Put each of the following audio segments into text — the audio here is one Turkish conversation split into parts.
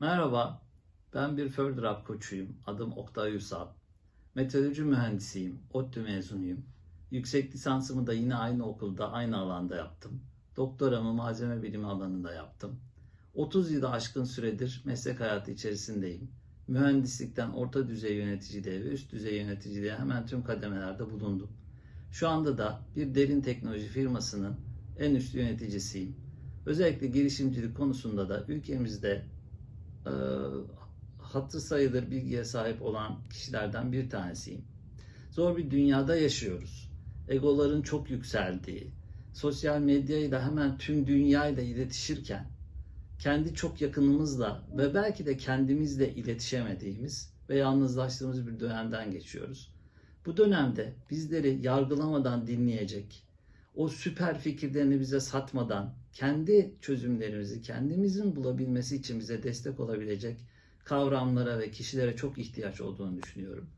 Merhaba, ben bir Up koçuyum. Adım Oktay Ünsal. Meteoroloji mühendisiyim, ODTÜ mezunuyum. Yüksek lisansımı da yine aynı okulda, aynı alanda yaptım. Doktoramı malzeme bilimi alanında yaptım. 30 yılı aşkın süredir meslek hayatı içerisindeyim. Mühendislikten orta düzey yöneticiliğe ve üst düzey yöneticiliğe hemen tüm kademelerde bulundum. Şu anda da bir derin teknoloji firmasının en üst yöneticisiyim. Özellikle girişimcilik konusunda da ülkemizde e, hatır sayılır bilgiye sahip olan kişilerden bir tanesiyim. Zor bir dünyada yaşıyoruz. Egoların çok yükseldiği, sosyal medyayla hemen tüm dünyayla iletişirken kendi çok yakınımızla ve belki de kendimizle iletişemediğimiz ve yalnızlaştığımız bir dönemden geçiyoruz. Bu dönemde bizleri yargılamadan dinleyecek, o süper fikirlerini bize satmadan kendi çözümlerimizi kendimizin bulabilmesi için bize destek olabilecek kavramlara ve kişilere çok ihtiyaç olduğunu düşünüyorum.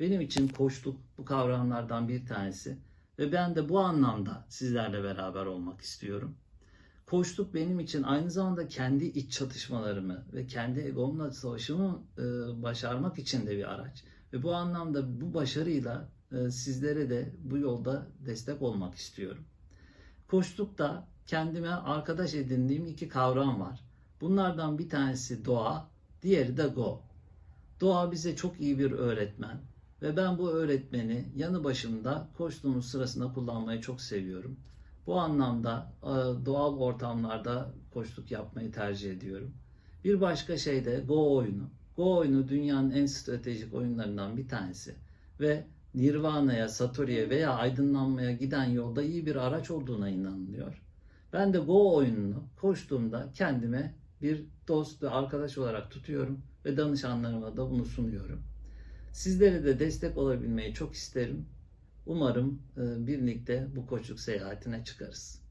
Benim için koçluk bu kavramlardan bir tanesi ve ben de bu anlamda sizlerle beraber olmak istiyorum. Koçluk benim için aynı zamanda kendi iç çatışmalarımı ve kendi egomla savaşımı e, başarmak için de bir araç. Ve bu anlamda bu başarıyla sizlere de bu yolda destek olmak istiyorum. Koçlukta kendime arkadaş edindiğim iki kavram var. Bunlardan bir tanesi doğa, diğeri de go. Doğa bize çok iyi bir öğretmen ve ben bu öğretmeni yanı başımda koçluğumuz sırasında kullanmayı çok seviyorum. Bu anlamda e, doğal ortamlarda koçluk yapmayı tercih ediyorum. Bir başka şey de Go oyunu. Go oyunu dünyanın en stratejik oyunlarından bir tanesi ve Nirvana'ya, Satori'ye veya aydınlanmaya giden yolda iyi bir araç olduğuna inanılıyor. Ben de Go oyununu koştuğumda kendime bir dost ve arkadaş olarak tutuyorum ve danışanlarıma da bunu sunuyorum. Sizlere de destek olabilmeyi çok isterim. Umarım e, birlikte bu koçluk seyahatine çıkarız.